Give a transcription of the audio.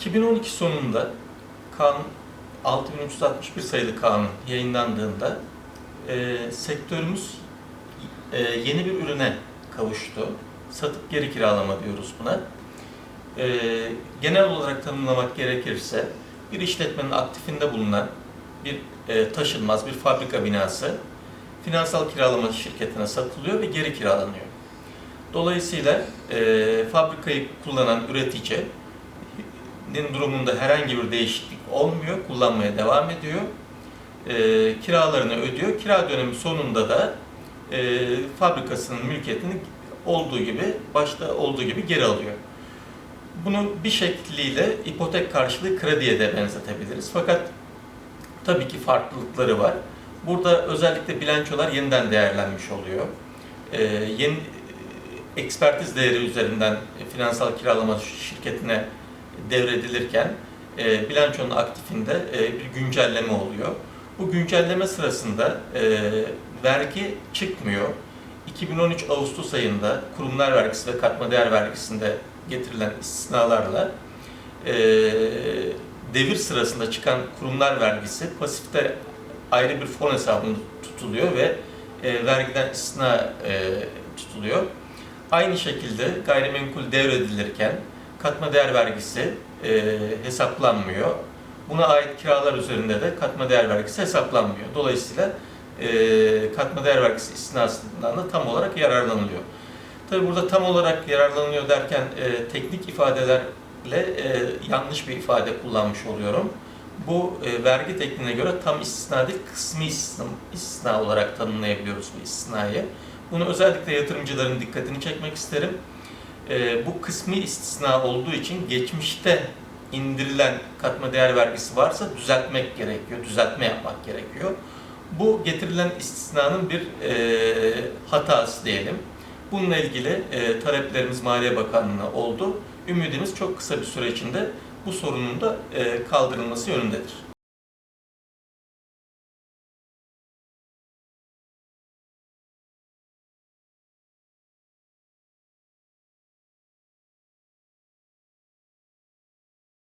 2012 sonunda kanun 6361 sayılı kanun yayınlandığında e, sektörümüz e, yeni bir ürüne kavuştu. Satıp geri kiralama diyoruz buna. E, genel olarak tanımlamak gerekirse bir işletmenin aktifinde bulunan bir e, taşınmaz bir fabrika binası finansal kiralama şirketine satılıyor ve geri kiralanıyor. Dolayısıyla e, fabrikayı kullanan üreticinin durumunda herhangi bir değişiklik olmuyor, kullanmaya devam ediyor. E, kiralarını ödüyor. Kira dönemi sonunda da e, fabrikasının mülkiyetini olduğu gibi, başta olduğu gibi geri alıyor. Bunu bir şekliyle ipotek karşılığı krediye de benzetebiliriz. Fakat tabii ki farklılıkları var. Burada özellikle bilançolar yeniden değerlenmiş oluyor. Ee, yeni ekspertiz değeri üzerinden finansal kiralama şirketine devredilirken e, bilançonun aktifinde e, bir güncelleme oluyor. Bu güncelleme sırasında e, vergi çıkmıyor. 2013 Ağustos ayında kurumlar vergisi ve katma değer vergisinde getirilen istisnalarla e, devir sırasında çıkan kurumlar vergisi pasifte ayrı bir fon hesabında tutuluyor ve e, vergiden istisna e, tutuluyor. Aynı şekilde gayrimenkul devredilirken katma değer vergisi e, hesaplanmıyor. Buna ait kiralar üzerinde de katma değer vergisi hesaplanmıyor. Dolayısıyla e, katma değer vergisi istisnasından da tam olarak yararlanılıyor. Tabi burada tam olarak yararlanılıyor derken e, teknik ifadelerle e, yanlış bir ifade kullanmış oluyorum. Bu e, vergi tekniğine göre tam istisna değil, kısmi istisna, istisna olarak tanımlayabiliyoruz bu istisnayı. Bunu özellikle yatırımcıların dikkatini çekmek isterim. E, bu kısmi istisna olduğu için geçmişte indirilen katma değer vergisi varsa düzeltmek gerekiyor, düzeltme yapmak gerekiyor. Bu getirilen istisnanın bir e, hatası diyelim. Bununla ilgili e, taleplerimiz Maliye Bakanlığı'na oldu. Ümidimiz çok kısa bir süre içinde bu sorunun da e, kaldırılması yönündedir.